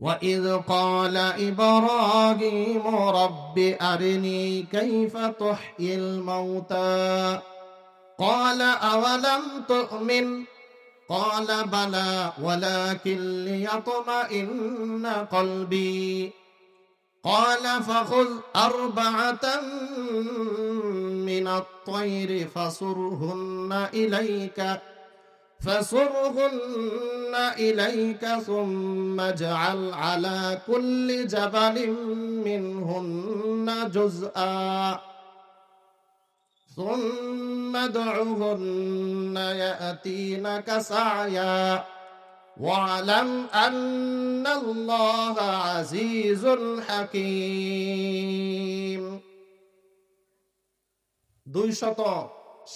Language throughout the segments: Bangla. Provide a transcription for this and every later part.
وإذ قال إبراهيم رب أرني كيف تحيي الموتى؟ قال أولم تؤمن؟ قال بلى ولكن ليطمئن قلبي. قال فخذ أربعة من الطير فصرهن إليك فصرهن إليك ثم اجعل على كل جبل منهن جزءا ثم ادعهن يأتينك سعيا واعلم أن الله عزيز حكيم দুইশত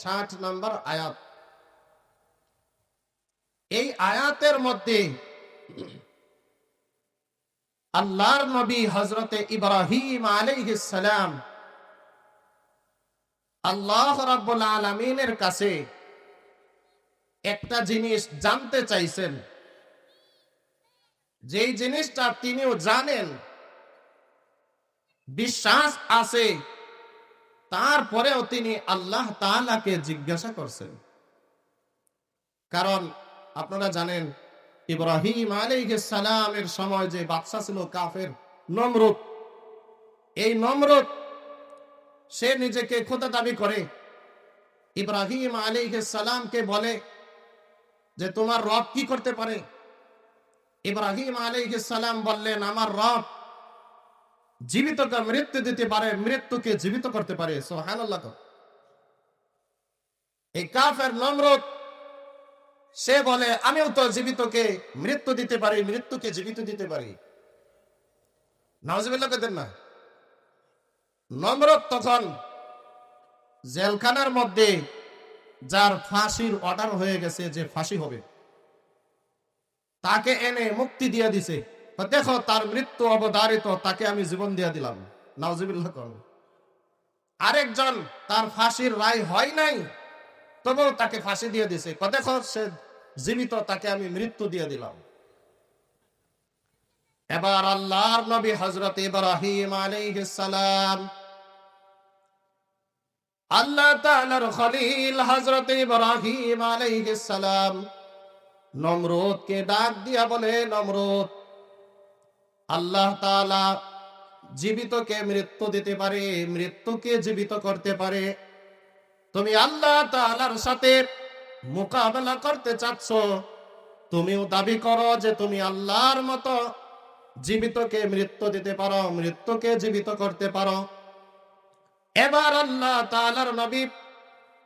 ষাট নম্বর আয়াত এই আয়াতের মধ্যে আল্লাহর নবী হজরতে ইব্রাহিম সালাম আল্লাহ রাব্বুল আলমিনের কাছে একটা জিনিস জানতে চাইছেন। যেই জিনিসটা তিনিও জানেন, বিশ্বাস আছে, তারপরেও তিনি আল্লাহ তাআলাকে জিজ্ঞাসা করছেন। কারণ আপনারা জানেন, ইব্রাহিম সালামের সময় যে বাদশা ছিল কাফের, নমরুদ। এই নমরুদ, সে নিজেকে খোদা দাবি করে। ইব্রাহিম সালামকে বলে যে, তোমার রব কি করতে পারে? ইব্রাহিম সালাম বললেন, আমার রব জীবিতকে মৃত্যু দিতে পারে, মৃত্যুকে জীবিত করতে পারে। সুবহানাল্লাহ এই কাফের নমরুদ সে বলে, আমিও তো জীবিতকে মৃত্যু দিতে পারি, মৃত্যুকে জীবিত দিতে পারি। নওয়াজ কেতেন না। নম্রত তখন জেলখানার মধ্যে যার ফাঁসির অর্ডার হয়ে গেছে যে ফাঁসি হবে, তাকে এনে মুক্তি দিয়ে দিছে। দেখো, তার মৃত্যু অবধারিত, তাকে আমি জীবন দিয়ে দিলাম। নাওজিবিল্লাহ আরেকজন তার ফাঁসির রায় হয় নাই তবুও তাকে ফাঁসি দিয়ে দিছে। দেখো সে জীবিত, তাকে আমি মৃত্যু দিয়ে দিলাম। এবার আল্লাহর নবী হজরত ইব্রাহিম আলাইহিস সালাম আল্লাহ তাআলার খলিল হযরত ইব্রাহিম আলাইহিস সালাম নমরুদকে ডাক দিয়া বলে, নমরুদ, আল্লাহ তাআলা জীবিতকে মৃত্যু দিতে পারে, মৃত্যুকে জীবিত করতে পারে। তুমি আল্লাহ তাআলার সাথে মোকাবেলা করতে চাচ্ছ, তুমিও দাবি করো যে তুমি আল্লাহর মতো জীবিতকে মৃত্যু দিতে পারো, মৃত্যুকে জীবিত করতে পারো। এবার আল্লাহ তাআলার নবী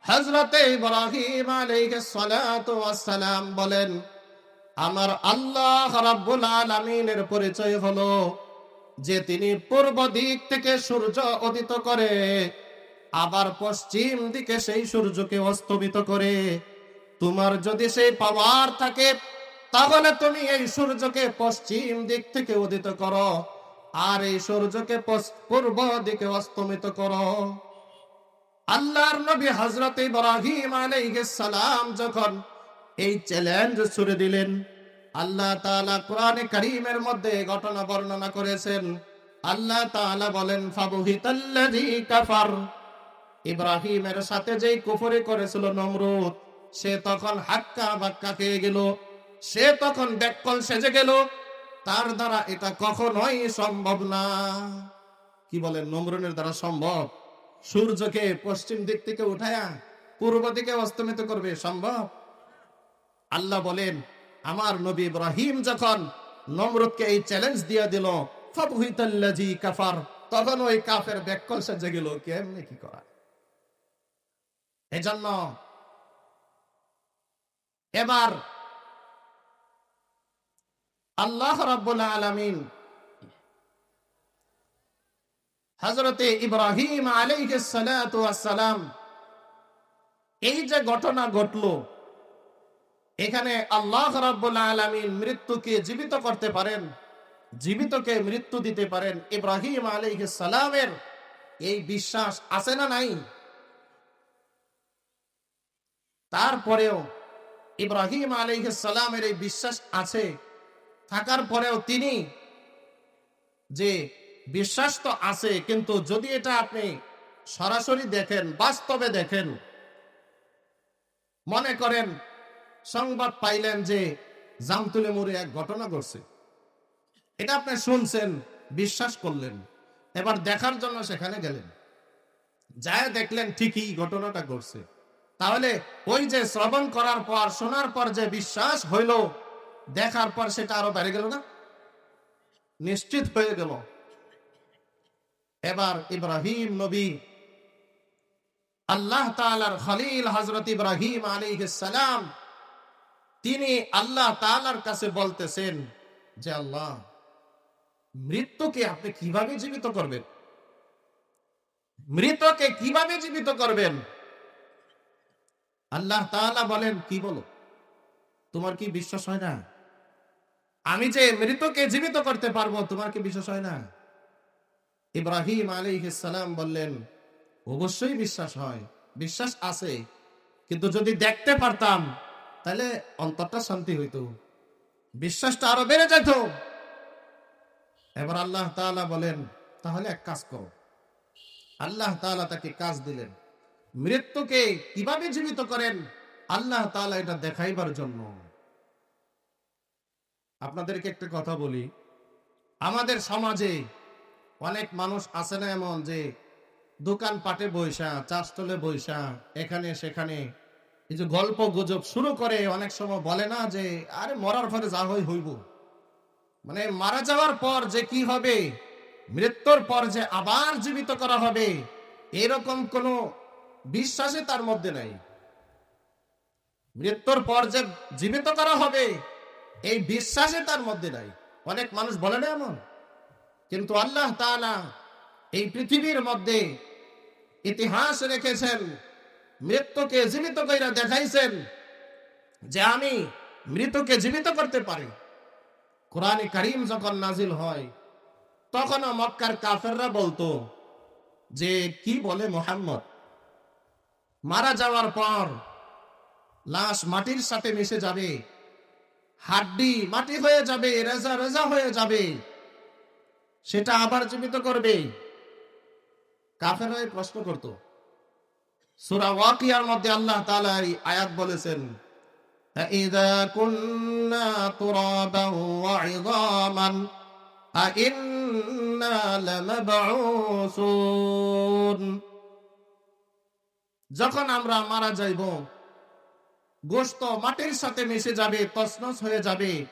হযরতে ইব্রাহিম সালাম বলেন, আমার আল্লাহ রাব্বুল আলামিনের পরিচয় হলো যে তিনি পূর্ব দিক থেকে সূর্য উদিত করে আবার পশ্চিম দিকে সেই সূর্যকে অস্তমিত করে। তোমার যদি সেই পাওয়ার থাকে, তাহলে তুমি এই সূর্যকে পশ্চিম দিক থেকে উদিত করো, আর এই সূর্যকে পূর্ব দিকে অস্তমিত করো। আল্লাহর নবী হযরত ইব্রাহিম আলাইহিস সালাম যখন এই চ্যালেঞ্জ ছুড়ে দিলেন, আল্লাহ তাআলা কোরআনে কারীমের মধ্যে ঘটনা বর্ণনা করেছেন। আল্লাহ তাআলা বলেন, ফাবুহিতাল্লাযী কাফার। ইব্রাহিমের সাথে যেই কুফরি করেছিল নমরুদ, সে তখন হাক্কা বাক্কা খেয়ে গেল। সে তখন ব্যাকল সেজে গেল। তার দ্বারা এটা কখনোই সম্ভব না। কি বলেন? নমরুনের দ্বারা সম্ভব? সূর্যকে পশ্চিম দিক থেকে উঠায়া পূর্ব দিকে অস্তমিত করবে সম্ভব? আল্লাহ বলেন, আমার নবী ইব্রাহিম যখন নমরুদকে এই চ্যালেঞ্জ দিয়ে দিল ফাবহিতাল্লাজি কাফার তখন ওই কাফের ব্যাকল সেজে গেল। কেমনে কি করা? এজন্য এবার আল্লাহ রাব্বুল আলামিন হযরতে ইব্রাহিম আলাইহিস সালাতু ওয়াস সালাম এই যে ঘটনা ঘটলো, এখানে আল্লাহ রাব্বুল আলামিন মৃত্যুকে জীবিত করতে পারেন, জীবিতকে মৃত্যু দিতে পারেন ইব্রাহিম আলাইহিস সালামের এই বিশ্বাস আছে না নাই? তারপরেও ইব্রাহিম সালামের এই বিশ্বাস আছে। থাকার পরেও তিনি যে বিশ্বাস তো আছে, কিন্তু যদি এটা আপনি সরাসরি দেখেন, বাস্তবে দেখেন, মনে করেন, সংবাদ পাইলেন যে জামতুলে মোড়ে এক ঘটনা ঘটছে। এটা আপনি শুনছেন, বিশ্বাস করলেন, এবার দেখার জন্য সেখানে গেলেন। যায় দেখলেন ঠিকই ঘটনাটা ঘটছে। তাহলে ওই যে শ্রবণ করার পর, শোনার পর যে বিশ্বাস হইল, দেখার পর সেটা আরও বেড়ে গেল না? নিশ্চিত হয়ে গেল। এবার ইব্রাহিম নবী, আল্লাহ তালার খলিল হজরত ইব্রাহিম আলী সালাম, তিনি আল্লাহ তালার কাছে বলতেছেন যে, আল্লাহ, মৃত্যুকে আপনি কীভাবে জীবিত করবেন? মৃতকে কীভাবে জীবিত করবেন? আল্লাহ তাআলা বলেন, কি বলো? তোমার কি বিশ্বাস হয় না? আমি যে মৃতকে জীবিত করতে পারব, তোমার কি বিশ্বাস হয় না? ইব্রাহিম সালাম বললেন, অবশ্যই বিশ্বাস হয়, বিশ্বাস আছে। কিন্তু যদি দেখতে পারতাম, তাহলে অন্তরটা শান্তি হইতো, বিশ্বাসটা আরও বেড়ে যেত। এবার আল্লাহ তাআলা বলেন, তাহলে এক কাজ করো। আল্লাহ তাআলা তাকে কাজ দিলেন। মৃত্যুকে কীভাবে জীবিত করেন? আল্লাহ তাআলা এটা দেখাইবার জন্য। আপনাদেরকে একটা কথা বলি। আমাদের সমাজে অনেক মানুষ আছে না এমন যে দোকান পাটে বৈশা চাষতলে বৈশা এখানে সেখানে যে গল্প গুজব শুরু করে অনেক সময় বলে না যে, আরে মরার পরে যা হই হইব। মানে মারা যাওয়ার পর যে কি হবে, মৃত্যুর পর যে আবার জীবিত করা হবে, এরকম কোনো বিশ্বাসে তার মধ্যে নাই। মৃত্যুর পর যে জীবিত করা হবে, এই বিশ্বাসে তার মধ্যে নাই। অনেক মানুষ বলে না এমন? কিন্তু আল্লাহ তাআলা এই পৃথিবীর মধ্যে ইতিহাস রেখেছেন, মৃত্যুকে জীবিত কইরা দেখাইছেন যে আমি মৃতকে জীবিত করতে পারি। কোরআনে কারিম যখন নাজিল হয়, তখনও মক্কার কাফেররা বলতো যে, কি বলে মোহাম্মদ? মারা যাওয়ার পর লাশ মাটির সাথে মিশে যাবে হাড্ডি মাটি হয়ে যাবে রেজা রেজা হয়ে যাবে সেটা আবার জীবিত করবে কাফের হয়ে প্রশ্ন করত সুরা ওয়াকিয়ার মধ্যে আল্লাহ তাআলা এই আয়াত বলেছেন إذا كنا ترابا وعظاما أئنا لمبعوثون যখন আমরা মারা যাইব গোস্ত মাটির সাথে মিশে যাবে তসনস হয়ে যাবে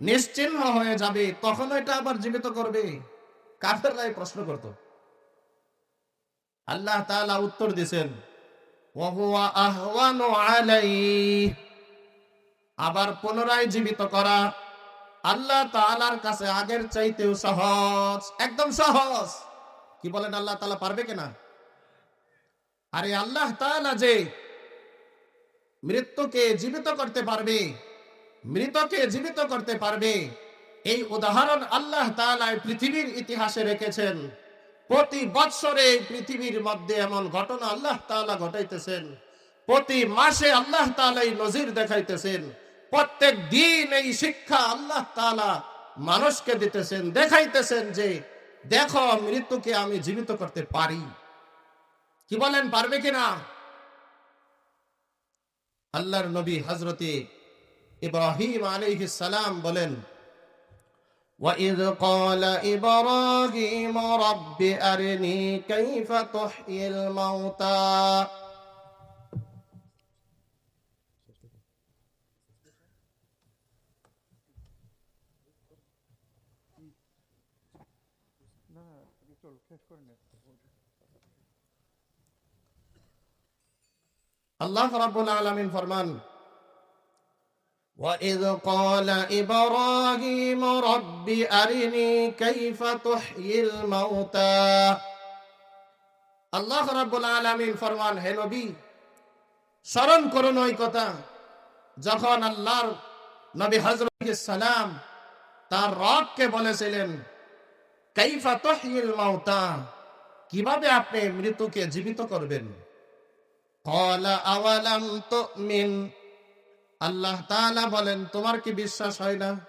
নিশ্চিহ্ন হয়ে যাবে তখন এটা আবার জীবিত করবে? কাফেররাই প্রশ্ন করত। আল্লাহ তাআলা উত্তর আলাইহি আবার পুনরায় জীবিত করা আল্লাহ তাআলার কাছে আগের চাইতেও সহজ, একদম সহজ। কি বলেন, আল্লাহ তাআলা পারবে কিনা? আরে আল্লাহ তাআলা যে মৃত্যুকে জীবিত করতে পারবে, মৃতকে জীবিত করতে পারবে, এই উদাহরণ আল্লাহ এই পৃথিবীর ইতিহাসে রেখেছেন। প্রতি বৎসরে পৃথিবীর মধ্যে এমন ঘটনা আল্লাহ তাআলা ঘটাইতেছেন। প্রতি মাসে আল্লাহ তাআলা এই নজির দেখাইতেছেন। প্রত্যেক দিন এই শিক্ষা আল্লাহ তাআলা মানুষকে দিতেছেন, দেখাইতেছেন যে দেখো মৃত্যুকে আমি জীবিত করতে পারি। কি বলেন পারবে কিনা আল্লাহর নবী হজরতে ইব্রাহিম আলাইহিস সালাম বলেন وَإِذْ قَالَ إِبْرَاهِيمُ رَبِّ أَرِنِي كَيْفَ تُحْيِي الْمَوْتَى আল্লাহ রাব্বুল আলামিন ফরমান وَإِذْ قَالَ إِبْرَاهِيمُ رَبِّ أَرِنِي كَيْفَ تُحْيِي الْمَوْتَى আল্লাহ রাব্বুল আলামিন ফরমান হে নবী স্মরণ করুন ওই কথা যখন আল্লাহর নবী হযরত সালাম তার রবকে বলেছিলেন কাইফা তুহয়িল মাউতা কিভাবে আপনি মৃত্যুকে জীবিত করবেন কলা আওয়ালাম তুমিন আল্লাহ বলেন, তোমার কি বিশ্বাস হয় না?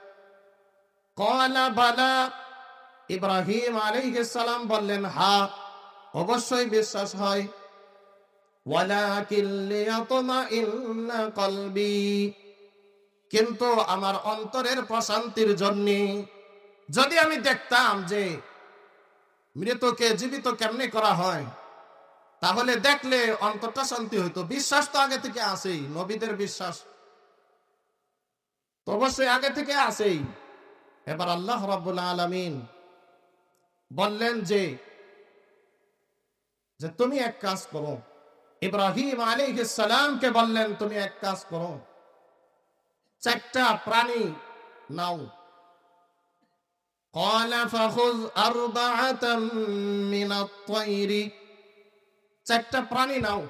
কলা বালা। ইব্রাহিম আলাইহিস সালাম বললেন, হা, অবশ্যই বিশ্বাস হয়। কিন্তু আমার অন্তরের প্রশান্তির জন্য যদি আমি দেখতাম যে মৃতকে জীবিত কেমনে করা হয় তাহলে দেখলে অন্তরটা শান্তি হইতো বিশ্বাস তো আগে থেকে আসেই নবীদের বিশ্বাস তো অবশ্যই আগে থেকে আসেই এবার আল্লাহ রাব্বুল আলামিন বললেন যে যে তুমি এক কাজ করো ইব্রাহিম আলাইহিস সালামকে বললেন তুমি এক কাজ করো চারটা প্রাণী নাও قال فخذ أربعة من الطير চারটা প্রাণী নাও।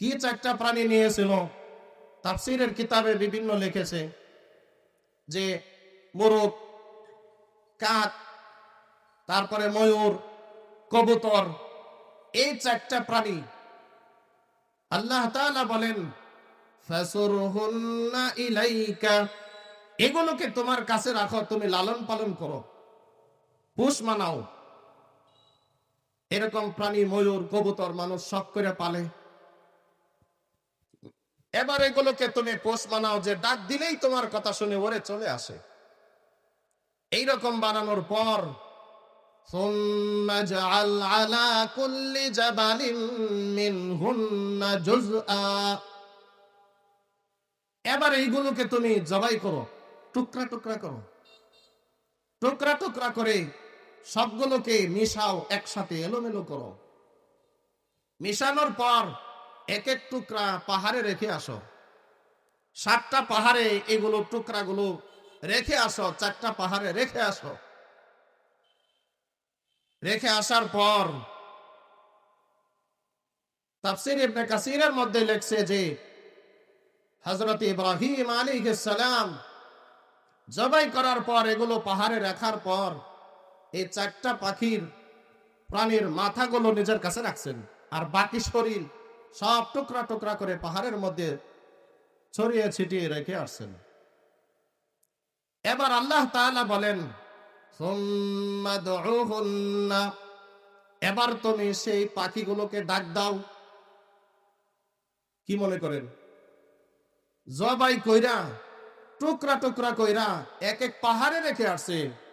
কি চারটা প্রাণী নিয়েছিল? তাফসিরের কিতাবে বিভিন্ন লিখেছে যে মোরগ, কাক, তারপরে ময়ূর, কবুতর, এই চারটা প্রাণী। আল্লাহ বলেন এগুলোকে তোমার কাছে রাখো, তুমি লালন পালন করো। পুষ মানাও। এরকম প্রাণী ময়ূর, কবুতর মানুষ সব করে পালে। এবার এগুলোকে তুমি পোষ বানাও যে ডাক দিলেই তোমার কথা শুনে ওরে চলে আসে। এইরকম বানানোর পর এবার এইগুলোকে তুমি জবাই করো, টুকরা টুকরা করো। টুকরা টুকরা করে সবগুলোকে মিশাও, একসাথে এলোমেলো করো। মিশানোর পর এক এক টুকরা পাহাড়ে রেখে আসো। সাতটা পাহাড়ে এগুলো টুকরাগুলো রেখে আসো, চারটা পাহাড়ে রেখে আসো। রেখে আসার পর তাফসির ইবনে কাসিরের মধ্যে লেখছে যে, হযরত ইব্রাহিম আলাইহিস সালাম জবাই করার পর, এগুলো পাহাড়ে রাখার পর এই চারটা পাখির প্রাণীর মাথাগুলো নিজের কাছে রাখছেন। আর বাকি শরীর সব টুকরা টুকরা করে পাহাড়ের মধ্যে ছড়িয়ে ছিটিয়ে রেখে আসছেন। এবার আল্লাহ বলেন, "সুম্মা এবার তুমি সেই পাখিগুলোকে ডাক দাও। কি মনে করেন? জবাই কইরা, টুকরা টুকরা কইরা এক এক পাহাড়ে রেখে আসছে।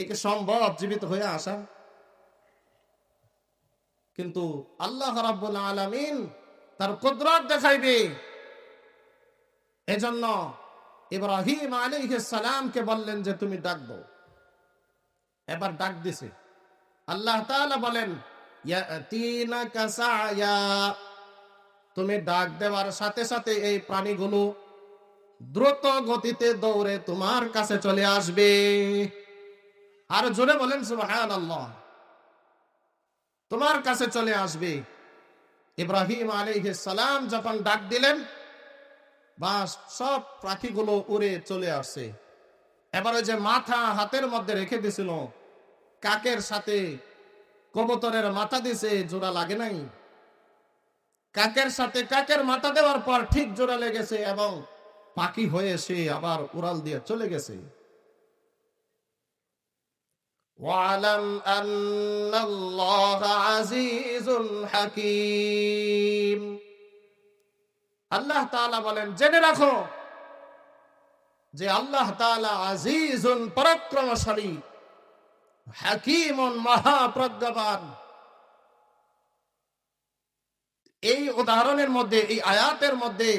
একে সম্ভব জীবিত হয়ে আসা। কিন্তু আল্লাহ রাব্বুল আলামিন তার কুদরত দেখাইবে এজন্য ইব্রাহিম সালামকে বললেন যে, তুমি ডাক দাও। এবার ডাক দিছে। আল্লাহ বলেন তুমি ডাক দেওয়ার সাথে সাথে এই প্রাণীগুলো দ্রুত গতিতে দৌড়ে তোমার কাছে চলে আসবে। আর জোরে বলেন, সুবহানাল্লাহ। তোমার কাছে চলে আসবে। ইব্রাহিম আলাইহিস সালাম যখন ডাক দিলেন, বাস সব পাখিগুলো উড়ে চলে আসছে এবার যে মাথা হাতের মধ্যে রেখে দিছিল, কাকের সাথে কবুতরের মাথা দিছে, জোড়া লাগে নাই। কাকের সাথে কাকের মাথা দেওয়ার পর ঠিক জোড়া লেগেছে এবং পাখি হয়ে সে আবার উড়াল দিয়ে চলে গেছে। ওয়ালাম আন্নাল্লাহ আজিজুল হাকিম আল্লাহ তাআলা বলেন, জেনে রাখো যে আল্লাহ তাআলা আজিজুন পরাক্রমশালী, হাকিমুন মহাপ্রজ্ঞাবান। এই উদাহরণের মধ্যে, এই আয়াতের মধ্যে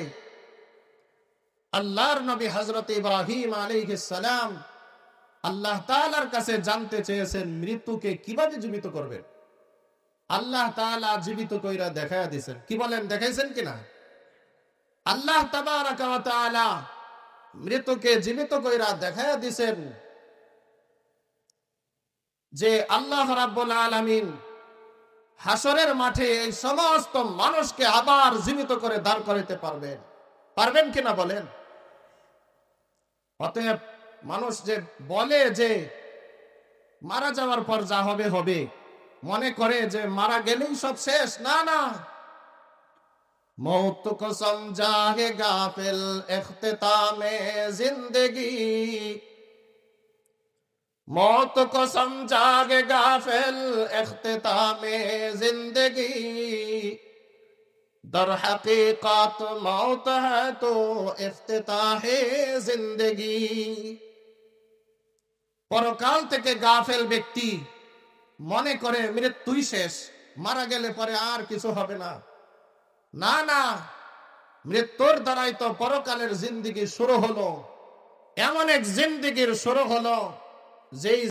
আল্লাহর নবী হজরত ইব্রাহিম আলাইহিস সালাম আল্লাহ তাআলার কাছে জানতে চেয়েছেন মৃত্যুকে কীভাবে জীবিত করবেন? আল্লাহ তাআলা জীবিত কইরা দেখায়া দিয়েছেন। কি বলেন, দেখাইছেন কিনা আল্লাহ তাআলা মৃত্যুকে জীবিত কইরা দেখায়া দিছেন যে আল্লাহ রাব্বুল আলামিন হাসরের মাঠে এই সমস্ত মানুষকে আবার জীবিত করে দাঁড় করাতে পারবেন। পারবেন কিনা বলেন? অতএব মানুষ যে বলে যে মারা যাওয়ার পর যা হবে হবে। মনে করে যে মারা গেলেই সব শেষ। না না। মৌত কো সমঝাহে গাফিল ইখতিতামে জিন্দেগি। মৌত কো জাগে গাফেল ইখতিতামে জিন্দেগি। দর حقیقت موت ہے تو افتتاح زندگی পরকাল থেকে গাফেল ব্যক্তি মনে করে, মৃত্যুই শেষ, মারা গেলে পরে আর কিছু হবে না। না না, মৃত্যুর দ্বারাই তো পরকালের জিন্দিগি শুরু হলো। এমন এক জিন্দিগির শুরু হলো, যেই